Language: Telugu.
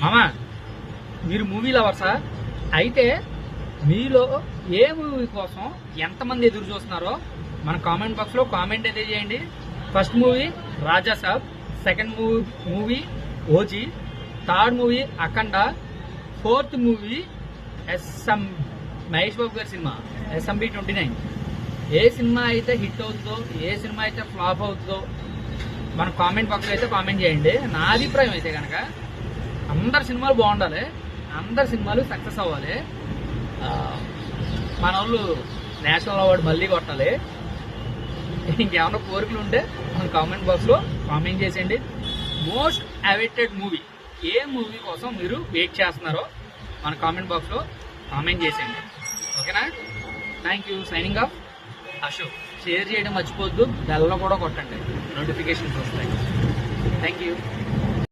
మామా మీరు మూవీ లవర్సా అయితే మీలో ఏ మూవీ కోసం ఎంతమంది ఎదురు చూస్తున్నారో మన కామెంట్ బాక్స్లో కామెంట్ అయితే చేయండి. First movie Raja Saab second movie movie OG third movie Akhanda fourth movie SM Mahesh Babu garu cinema SMB twenty nine ఏ సినిమా అయితే హిట్ అవుతుందో ఏ సినిమా అయితే ఫ్లాప్ అవుతుందో మన కామెంట్ బాక్స్లో అయితే కామెంట్ చేయండి. నా అభిప్రాయం అయితే కనుక అందరి సినిమాలు బాగుండాలి. అందరి సినిమాలు సక్సెస్ అవ్వాలి. మన వాళ్ళు నేషనల్ అవార్డు మళ్ళీ కొట్టాలి. ఇంకేమైనా కోరికలు ఉంటే మన కామెంట్ బాక్స్లో కామెంట్ చేసేయండి. మోస్ట్ అవెటెడ్ మూవీ ఏ మూవీ కోసం మీరు వెయిట్ చేస్తున్నారో మన కామెంట్ బాక్స్లో కామెంట్ చేసేయండి. ఓకేనా thank you signing off Ashok share చేయడం మర్చిపోవద్దు. బెల్లం కూడా కొట్టండి. నోటిఫికేషన్స్ వస్తాయి. Thank you